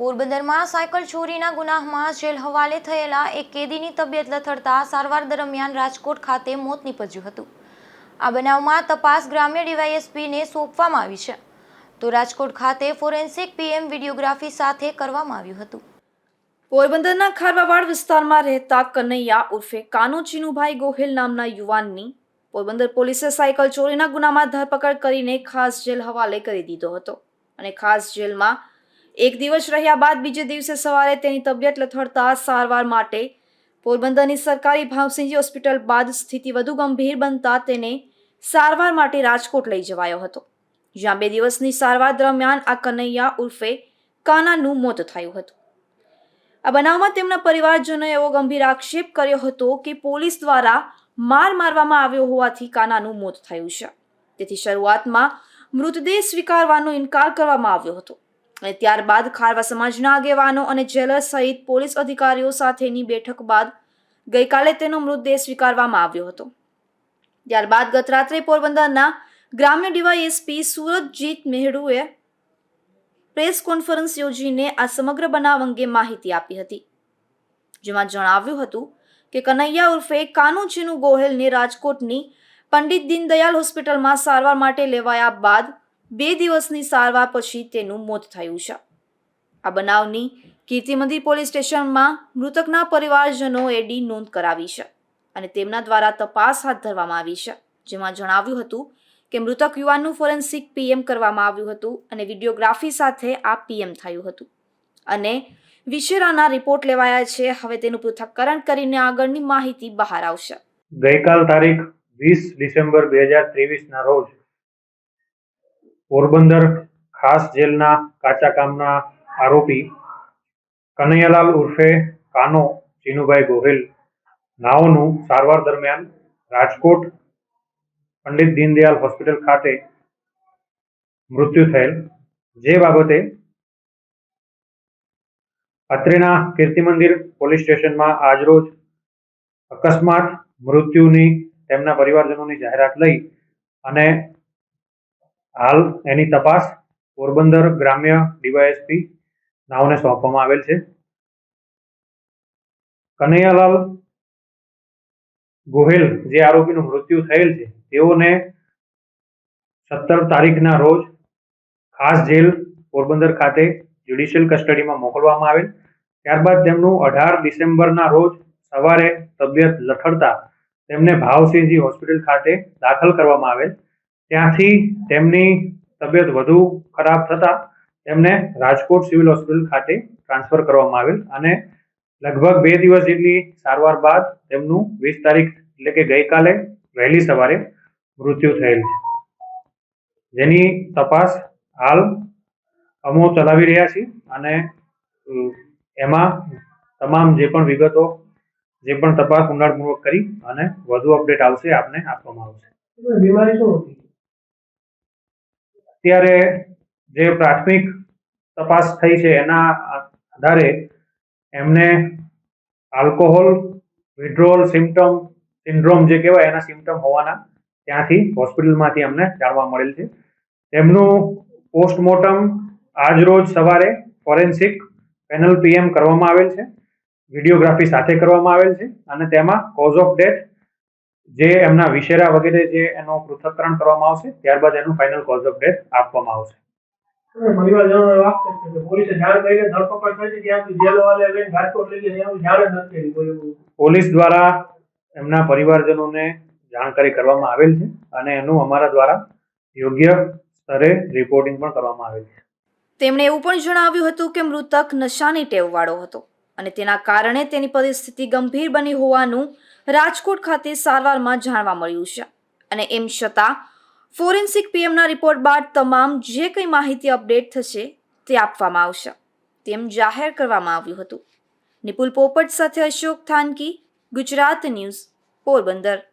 પોરબંદરમાં સાયકલ ચોરીના ગુનાહમાં જેલ હવાલે થયેલા એક કેદીની તબિયત લથડતા સારવાર દરમિયાન રાજકોટ ખાતે મોત નીપજ્યું હતું. આ બનાવમાં તપાસ ગ્રામ્ય ડીવાયએસપીને સોંપવામાં આવી છે. તો રાજકોટ ખાતે ફોરેન્સિક પીએમ વિડીયોગ્રાફી સાથે કરવામાં આવ્યું હતું. પોરબંદરના ખારવાવાડ વિસ્તારમાં રહેતા કનૈયા ઉર્ફે કાનુ ચીનુભાઈ ગોહિલ નામના યુવાનની પોરબંદર પોલીસે સાયકલ ચોરીના ગુનામાં ધરપકડ કરીને ખાસ જેલ હવાલે કરી દીધો હતો. અને ખાસ જેલમાં એક દિવસ રહ્યા બાદ બીજે દિવસે સવારે તેની તબિયત લથડતા સારવાર માટે પોરબંદરની સરકારી ભાવસિંહજી હોસ્પિટલ બાદ સ્થિતિ વધુ ગંભીર બનતા તેને સારવાર માટે રાજકોટ લઈ જવાયો હતો. જ્યાં બે દિવસની સારવાર દરમિયાન આ કનૈયા ઉર્ફે કાનાનું મોત થયું હતું. આ બનાવમાં તેમના પરિવારજનોએ એવો ગંભીર આક્ષેપ કર્યો હતો કે પોલીસ દ્વારા માર મારવામાં આવ્યો હોવાથી કાનાનું મોત થયું છે. તેથી શરૂઆતમાં મૃતદેહ સ્વીકારવાનો ઇનકાર કરવામાં આવ્યો હતો. અને ત્યારબાદ ખારવા સમાજના આગેવાનો અને જેલર સહિત પોલીસ અધિકારીઓ સાથેની બેઠક બાદ ગઈકાલે તેનો મૃતદેહ સ્વીકારવામાં આવ્યો હતો. ત્યારબાદ ગત રાત્રે પોરબંદરના ગ્રામ્ય ડીવાયએસપી સુરતજીત મેહડુએ પ્રેસ કોન્ફરન્સ યોજીને આ સમગ્ર બનાવ અંગે માહિતી આપી હતી. જેમાં જણાવ્યું હતું કે કનૈયા ઉર્ફે કાનુચીનુ ગોહેલને રાજકોટની પંડિત દીનદયાલ હોસ્પિટલમાં સારવાર માટે લેવાયા બાદ બે દિવસની સારવાર પછી તેનું મોત થયું છે. આ બનાવની કીર્તિમંદિર પોલીસ સ્ટેશનમાં મૃતકના પરિવારજનો એડી નોંધ કરાવી છે અને તેમના દ્વારા તપાસ હાથ ધરવામાં આવી છે. જેમાં જણાવ્યું હતું કે મૃતક યુવાનનું ફોરેન્સિક પીએમ કરવામાં આવ્યું હતું અને વિડીયોગ્રાફી સાથે આ પીએમ થયું હતું. અને વિશેરાના રિપોર્ટ લેવાયા છે. હવે તેનું પૃથ્થકરણ કરીને આગળની માહિતી બહાર આવશે. ગઈકાલ તારીખ વીસ ડિસેમ્બર બે હજાર ત્રેવીસના રોજ પોરબંદર ખાસ જેલના કાચા કામના આરોપી કનૈયાલાલ ઉર્ફે કાનો ચીનુભાઈ ગોહિલ. નાઓનું સારવાર દરમિયાન રાજકોટ પંડિત દીનદયાલ હોસ્પિટલ ખાતે મૃત્યુ થયેલ. જે બાબતે અત્રેના કીર્તિ મંદિર પોલીસ સ્ટેશનમાં આજરોજ અકસ્માત મૃત્યુની તેમના પરિવારજનોની જાહેરાત લઈ અને હાલ એની તપાસ પોરબંદર ગ્રામ્ય ડીવાયએસપી નાઓને સોંપવામાં આવેલ છે. કનૈયાલાલ ગોહેલ જે આરોપીનું મૃત્યુ થયેલ છે, તેઓને સત્તર તારીખના રોજ ખાસ જેલ પોરબંદર ખાતે જ્યુડિશિયલ કસ્ટડીમાં મોકલવામાં આવેલ. ત્યારબાદ તેમનું અઢાર ડિસેમ્બરના રોજ સવારે તબિયત લથડતા તેમને ભાવસિંહજી હોસ્પિટલ ખાતે દાખલ કરવામાં આવેલ. ત્યાંથી તેમની તબિયત વધુ ખરાબ થતા તેમને રાજકોટ સિવિલ હોસ્પિટલ ખાતે ટ્રાન્સફર કરવામાં આવેલ અને લગભગ બે દિવસ જેટલી સારવાર બાદ તેમનું વીસ તારીખ એટલે કે ગઈકાલે વહેલી સવારે મૃત્યુ થયેલ. છે જેની તપાસ હાલ અમો ચલાવી રહ્યા છીએ અને એમાં તમામ જે પણ વિગતો, જે પણ તપાસ ઊંડાણપૂર્વક કરી અને વધુ અપડેટ આવશે, આપને આપવામાં આવશે. બીમારી શું હતી? અત્યારે જે પ્રાથમિક તપાસ થઈ છે એના આધારે એમને આલ્કોહોલ વિડ્રોલ સિમ્ટમ સિન્ડ્રોમ જે કહેવાય એના સિમ્ટમ હોવાના ત્યાંથી હોસ્પિટલમાંથી અમને જાણવા મળેલ છે. તેમનું પોસ્ટમોર્ટમ આજ રોજ સવારે ફોરેન્સિક પેનલ પીએમ કરવામાં આવેલ છે. વિડીયોગ્રાફી સાથે કરવામાં આવેલ છે અને તેમાં કોઝ ઓફ ડેથ જે એમના વિશેરા વગેરે જે એનો પૃથ્થકરણ કરવામાં આવશે ત્યારબાદ એનું ફાઇનલ કોઝ ઓફ ડેથ આપવામાં આવશે. પોલીસ દ્વારા એમના પરિવારજનોને જાણકારી કરવામાં આવેલ છે અને એનું અમારા દ્વારા યોગ્ય સ્તરે રિપોર્ટિંગ પણ કરવામાં આવેલ છે તેમણે એવું પણ જણાવ્યું હતું કે મૃતક નશાની ટેવવાળો હતો અને તેના કારણે તેની પરિસ્થિતિ ગંભીર બની હોવાનું રાજકોટ ખાતે સારવારમાં જાણવા મળ્યું છે. અને એમ છતાં, ફોરેન્સિક પીએમના રિપોર્ટ બાદ તમામ જે કંઈ માહિતી અપડેટ થશે તે આપવામાં આવશે. તેમ જાહેર કરવામાં આવ્યું હતું. નિપુલ પોપટ સાથે અશોક થાનકી, ગુજરાત ન્યૂઝ પોરબંદર.